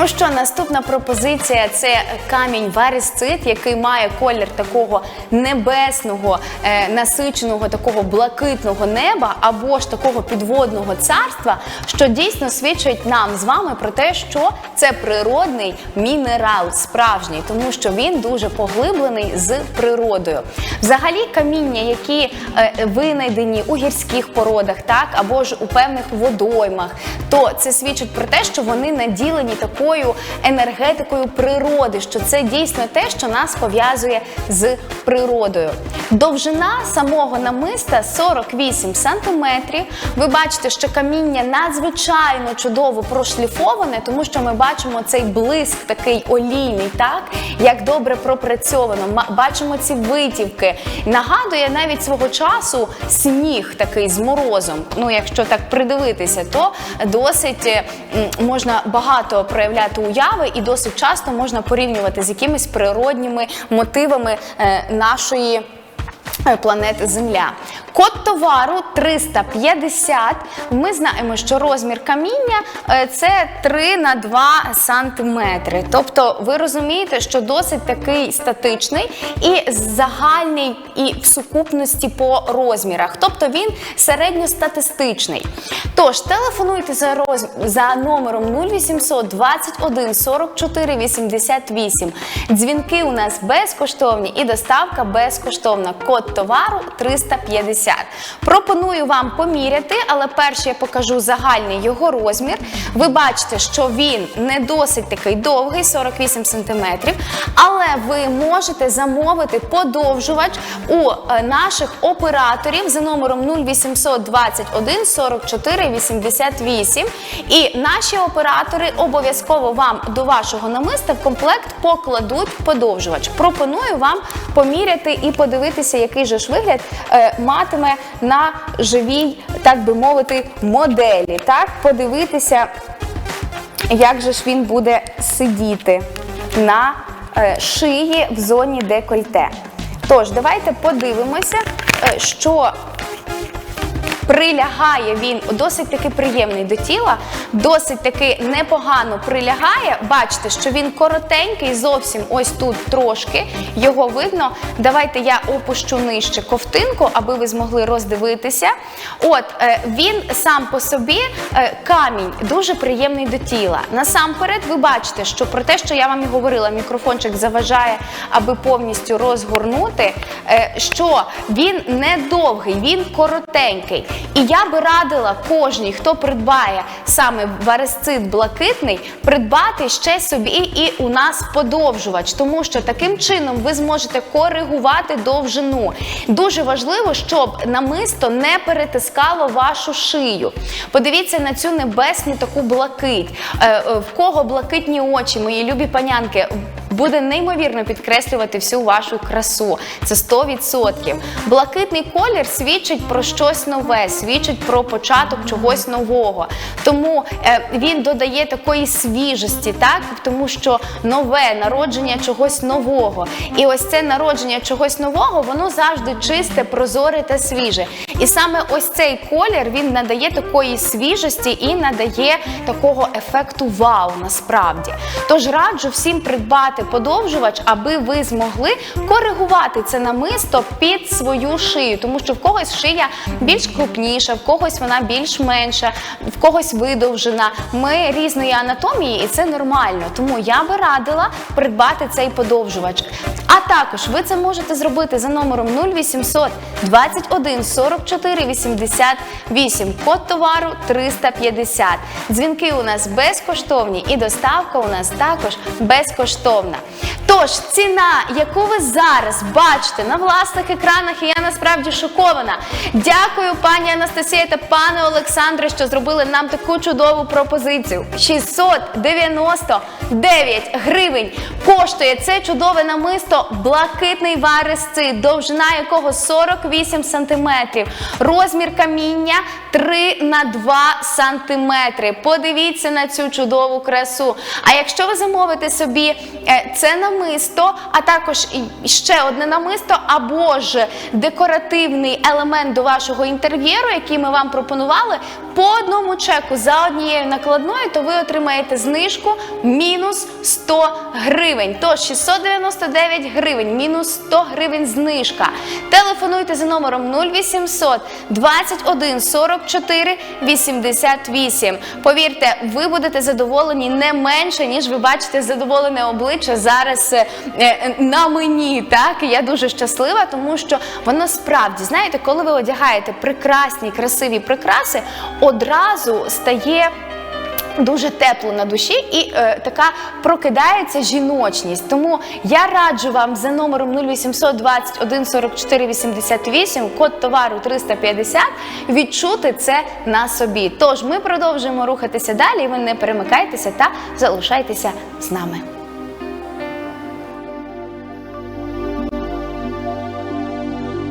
Ну що, наступна пропозиція це камінь варисцит, який має колір такого небесного, е, насиченого, такого блакитного неба або ж такого підводного царства, що дійсно свідчить нам з вами про те, що це природний мінерал, справжній, тому що він дуже поглиблений з природою. Взагалі, каміння, які е, винайдені у гірських породах, так або ж у певних водоймах, то це свідчить про те, що вони наділені такою енергетикою природи, що це дійсно те, що нас пов'язує з природою. Довжина самого намиста 48 сантиметрів. Ви бачите, що каміння надзвичайно чудово прошліфоване, тому що ми бачимо цей блиск такий олійний, так як добре пропрацьовано. Бачимо ці витівки. Нагадує навіть свого часу сніг такий з морозом. Ну, якщо так придивитися, то досить е, можна багато проявляти уяви, і досить часто можна порівнювати з якимись природніми мотивами е, нашої. Планети Земля. Код товару 350. Ми знаємо, що розмір каміння е, це 3 на 2 сантиметри. Тобто ви розумієте, що досить такий статичний і загальний і в сукупності по розмірах. Тобто він середньостатистичний. Тож телефонуйте за, роз... за номером 0800 21 44 88. Дзвінки у нас безкоштовні і доставка безкоштовна. Код товару 350. Пропоную вам поміряти, але перше я покажу загальний його розмір. Ви бачите, що він не досить такий довгий, 48 см, але ви можете замовити подовжувач у е, наших операторів за номером 0800 21 44 88. І наші оператори обов'язково вам до вашого намиста в комплект покладуть подовжувач. Пропоную вам поміряти і подивитися, який же ж вигляд е, матиме на живій, так би мовити, моделі. Так, подивитися, як же ж він буде сидіти на е, шиї в зоні декольте. Тож, давайте подивимося, е, що Прилягає він досить таки приємний до тіла, досить таки непогано прилягає. Бачите, що він коротенький, зовсім ось тут трошки. Його видно. Давайте я опущу нижче ковтинку, аби ви змогли роздивитися. От е, він сам по собі е, камінь дуже приємний до тіла. Насамперед, ви бачите, що про те, що я вам і говорила, мікрофончик заважає, аби повністю розгорнути, е, що він не довгий, він коротенький. І я би радила кожній, хто придбає саме варесцит блакитний, придбати ще собі і у нас подовжувач, тому що таким чином ви зможете коригувати довжину. Дуже важливо, щоб намисто не перетискало вашу шию. Подивіться на цю небесну таку блакить. Е, е, В кого блакитні очі, мої любі панянки, буде неймовірно підкреслювати всю вашу красу. Це 100%. Блакитний колір свідчить про щось нове, свідчить про початок чогось нового. Тому е, він додає такої свіжості, так тому що нове народження чогось нового. І ось це народження чогось нового, воно завжди чисте, прозоре та свіже. І саме ось цей колір він надає такої свіжості і надає такого ефекту вау насправді. Тож раджу всім придбати подовжувач, аби ви змогли коригувати це намисто під свою шию, тому що в когось шия більш крупніша, в когось вона більш менша, в когось видовжена. Ми різної анатомії, і це нормально. Тому я би радила придбати цей подовжувач. А також ви це можете зробити за номером 0800 21 44 88. Код товару 350. Дзвінки у нас безкоштовні і доставка у нас також безкоштовна. Тож ціна, яку ви зараз бачите на власних екранах, і я насправді шокована. Дякую, пані Анастасія та пане Олександре, що зробили нам таку чудову пропозицію. 699 гривень коштує це чудове намисто блакитний варесцит, довжина якого 48 сантиметрів. Розмір каміння 3 на 2 сантиметри. Подивіться на цю чудову красу. А якщо ви замовите собі е, це намисто, намисто, а також ще одне намисто, або ж декоративний елемент до вашого інтер'єру, який ми вам пропонували, по одному чеку за однією накладною, то ви отримаєте знижку мінус 100 гривень. Тож 699 гривень, мінус 100 гривень знижка. Телефонуйте за номером 0800 21 44 88. Повірте, ви будете задоволені не менше, ніж ви бачите задоволене обличчя зараз е, е, на мені. Так, І я дуже щаслива, тому що воно справді, знаєте, коли ви одягаєте прекрасні, красиві прикраси, одразу стає. Дуже тепло на душі і е, така прокидається жіночність. Тому я раджу вам за номером 0800 21 44 88, код товару 350, відчути це на собі. Тож ми продовжуємо рухатися далі. Ви не перемикайтеся та залишайтеся з нами.